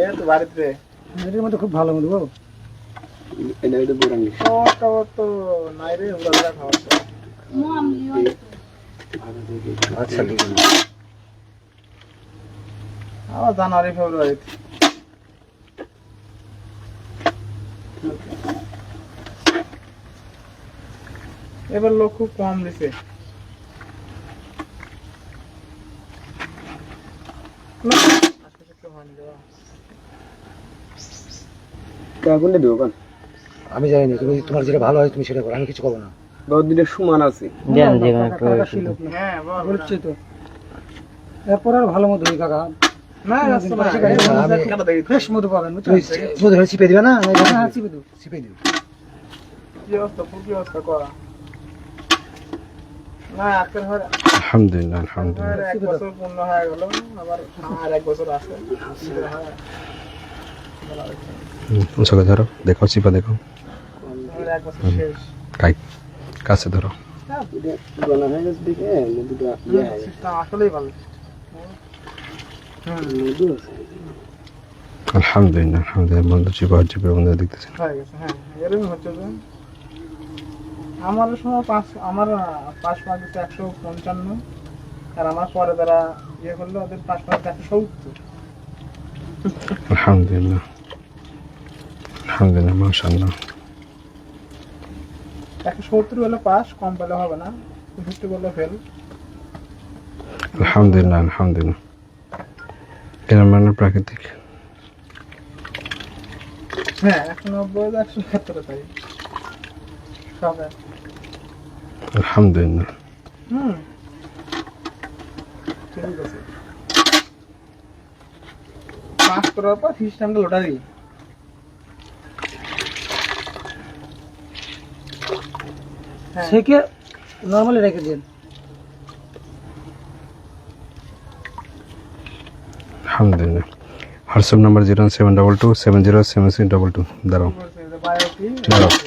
এ তো বাড়িতে। মধ্যে খুব ভালো মধু বাবু। এটা এটা বোরাঙ্গি তো তো নাই রে আচ্ছা ঠিক আছে। আবার জানুয়ারি ফেব্রুয়ারি। এবার লোক খুব কম দিছে। না, কোনটা দেবো কোন আমি জানি না তুমি তোমার যেটা ভালো হয় তুমি সেটা করো আমি কিছু করব না। দুটো সমান আছে। হ্যাঁ এরপর আর ভালো মধু কাকা। না রাস্তা না। চিপে দিবে না? হ্যাঁ চিপে দেবো। চিপে দিও। কি অবস্থা কি অবস্থা করা। না আজকের হয় আলহামদুলিল্লাহ আলহামদুলিল্লাহ। এক বছর পূর্ণ হয়ে গেল আবার আর এক বছর আছে। উঁচুকে ধরো দেখো চিপা দেখো কাই কাছে ধরো। আলহামদুলিল্লাহ আলহামদুলিল্লাহ বন্ধু চিপা চিপে বন্ধু দেখতেছেন। হ্যাঁ এরকম হচ্ছে আমার সময় পাঁচ আমার পাঁচ পাঁচ হচ্ছে একশো পঞ্চান্ন। আর আমার পরে তারা ইয়ে করল ওদের পাঁচ পাঁচ একশো সত্তর। আলহামদুলিল্লাহ। আলহামদুলিল্লাহ মাশাআল্লাহ। একশো সত্তর হলে পাস কম পেলে হবে না। ফিফটি করলে ফেল আলহামদুলিল্লাহ আলহামদুলিল্লাহ। এর মানে প্রাকৃতিক। হ্যাঁ একশো নব্বই একশো সত্তরে তাই। সব এক। আলহামদুলিল্লাহ হুম ঠিক আছে পাস করার পর সিস্টেমটা লোটারি সেকে নর্মালি রেখে দিন আলহামদুলিল্লাহ WhatsApp number zero seven double two seven zero seven six double two দাঁড়াও দাঁড়াও